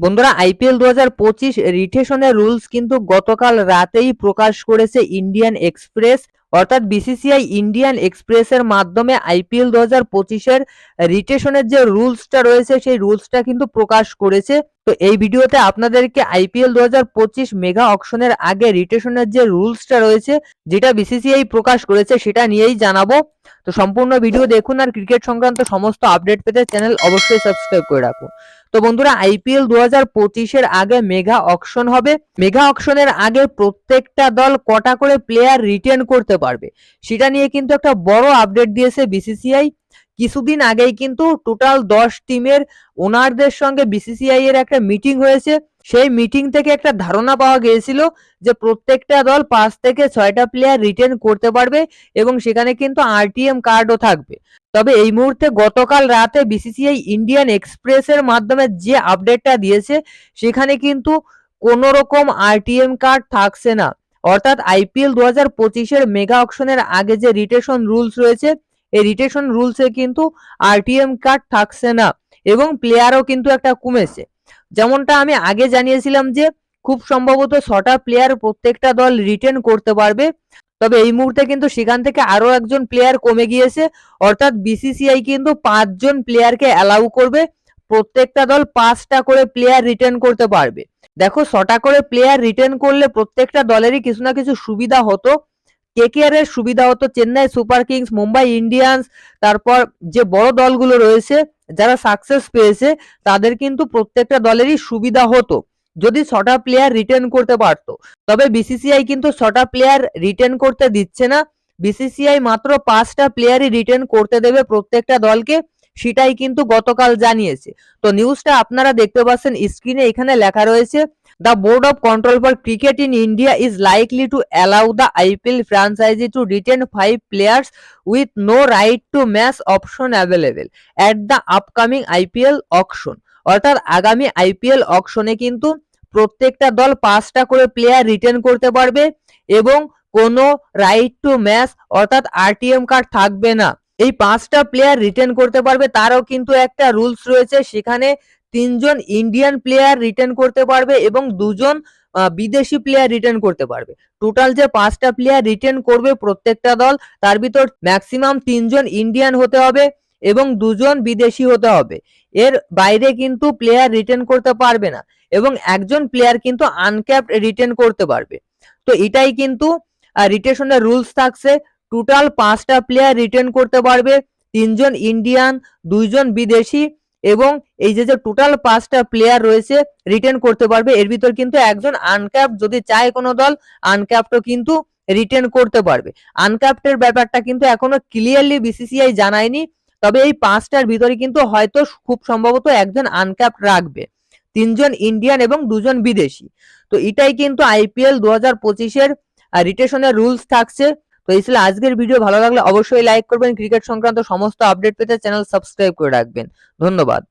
বন্ধুরা আইপিএল দু হাজার পঁচিশ রিটেশনের রুলস কিন্তু গতকাল রাতেই প্রকাশ করেছে ইন্ডিয়ান এক্সপ্রেস অর্থাৎ বিসিসিআই ইন্ডিয়ান এক্সপ্রেসের মাধ্যমে আইপিএল দু হাজার পঁচিশের রিটেশনের যে রুলসটা রয়েছে, সেই রুলসটা কিন্তু প্রকাশ করেছে। তো এই ভিডিওতে আপনাদেরকে আইপিএল দু হাজার পঁচিশ মেগা অকশনের আগে রিটেশনের যে রুলসটা রয়েছে, যেটা বিসিসিআই প্রকাশ করেছে সেটা নিয়েই জানাব। তো সম্পূর্ণ ভিডিও দেখুন আর ক্রিকেট সংক্রান্ত সমস্ত আপডেট পেতে চ্যানেল অবশ্যই সাবস্ক্রাইব করে রাখুন। তো বন্ধুরা, আইপিএল দু হাজার পঁচিশের আগে মেগা অকশন হবে। মেগা অকশনের আগে প্রত্যেকটা দল কটা করে প্লেয়ার রিটেন করতে পারবে, সেটা নিয়ে কিন্তু একটা বড় আপডেট দিয়েছে বিসিসিআই কিছুদিন আগেই কিন্তু টোটাল দশ টিমের ওনারদের সঙ্গে বিসিসিআই এর একটা মিটিং হয়েছে। সেই মিটিং থেকে একটা ধারণা পাওয়া গিয়েছিল যে প্রত্যেকটা দল পাঁচ থেকে ছয়টা প্লেয়ার রিটেন করতে পারবে এবং সেখানে কিন্তু আরটিএম কার্ডও থাকবে। তবে এই মুহূর্তে গতকাল রাতে বিসিসিআই ইন্ডিয়ান এক্সপ্রেসের মাধ্যমে যে আপডেটটা দিয়েছে, সেখানে কিন্তু কোনো রকম আরটিএম কার্ড থাকছে না। অর্থাৎ আইপিএল দু হাজার পঁচিশের মেগা অকশনের আগে যে রিটেশন রুলস রয়েছে এই রিটেশন রুলসে কিন্তু আরটিএম কার্ড থাকছে না এবং প্লেয়ারও কিন্তু একটা কমেছে। যেমনটা আমি আগে জানিয়েছিলাম যে, খুব সম্ভবত ছটা প্লেয়ার প্রত্যেকটা দল রিটেন করতে পারবে। তবে এই মুহূর্তে কিন্তু সেখান থেকে আরও একজন প্লেয়ার কমে গিয়েছে। অর্থাৎ বিসিসিআই কিন্তু পাঁচজন প্লেয়ারকে অ্যালাউ করবে। প্রত্যেকটা দল পাঁচটা করে প্লেয়ার রিটেন করতে পারবে। দেখো, ছটা করে প্লেয়ার রিটেন করলে প্রত্যেকটা দলেরই কিছু না কিছু সুবিধা হতো। কেকেআর এর সুবিধা হতো Chennai Super Kings, Mumbai Indians, তারপর যে বড় দলগুলো রয়েছে, যারা সাকসেস পেয়েছে, তাদের কিন্তু প্রত্যেকটা দলেরই সুবিধা হতো। যদি ছটা প্লেয়ার রিটার্ন করতে পারতো। তবে বিসিসিআই কিন্তু ছটা প্লেয়ার রিটার্ন করতে দিচ্ছে না। বিসিসিআই মাত্র পাঁচটা প্লেয়ারই রিটার্ন করতে দেবে প্রত্যেকটা দলকে, সেটাই কিন্তু গতকাল জানিয়েছে। তো নিউজটা আপনারা দেখতে পাচ্ছেন স্ক্রিনে এখানে লেখা রয়েছে The Board of Control for Cricket in India is likely to allow the IPL franchise to retain five players with no right to match option available at the upcoming IPL auction. অর্থাৎ আগামী IPL অকশনে কিন্তু প্রত্যেকটা দল পাঁচটা করে player retain করতে পারবে এবং কোনো রাইট টু ম্যাচ অর্থাৎ আরটিএম কার্ড থাকবে না এই পাঁচটা প্লেয়ার রিটেন করতে পারবে তারও কিন্তু একটা রুলস রয়েছে সেখানে তিনজন ইন্ডিয়ান প্লেয়ার রিটেন করতে পারবে এবং দুজন বিদেশি প্লেয়ার রিটেন করতে পারবে। টোটাল যে পাঁচটা প্লেয়ার রিটেন করবে প্রত্যেকটা দল, তার ভিতর ম্যাক্সিমাম তিনজন ইন্ডিয়ান হতে হবে এবং দুজন বিদেশি হতে হবে। এর বাইরে কিন্তু প্লেয়ার রিটেন করতে পারবে না এবং একজন প্লেয়ার কিন্তু আনক্যাপড রিটেন করতে পারবে। তো এটাই কিন্তু রিটেশনের রুলস থাকছে। টোটাল পাঁচটা প্লেয়ার রিটেন করতে পারবে। তিনজন ইন্ডিয়ান দুইজন বিদেশি। এবং এই যে যে টোটাল পাঁচটা প্লেয়ার রয়েছে রিটেন করতে পারবে, এর ভিতর কিন্তু একজন আনক্যাপ যদি চায় কোনো দল আনক্যাপটও কিন্তু রিটেন করতে পারবে। আনক্যাপ্টের ব্যাপারটা কিন্তু এখনও ক্লিয়ারলি বিসিসিআই জানায়নি, তবে এই পাঁচটার ভিতরে কিন্তু হয়তো খুব সম্ভবত একজন আনক্যাপ রাখবে। তিনজন ইন্ডিয়ান এবং দুজন বিদেশি। তো এটাই কিন্তু আইপিএল দু হাজার পঁচিশের রিটেশনের রুলস থাকছে। তো এই ছিল আজকের ভিডিও ভালো লাগলে অবশ্যই লাইক করবেন। ক্রিকেট সংক্রান্ত সমস্ত আপডেট পেতে চ্যানেল সাবস্ক্রাইব করে রাখবেন। ধন্যবাদ।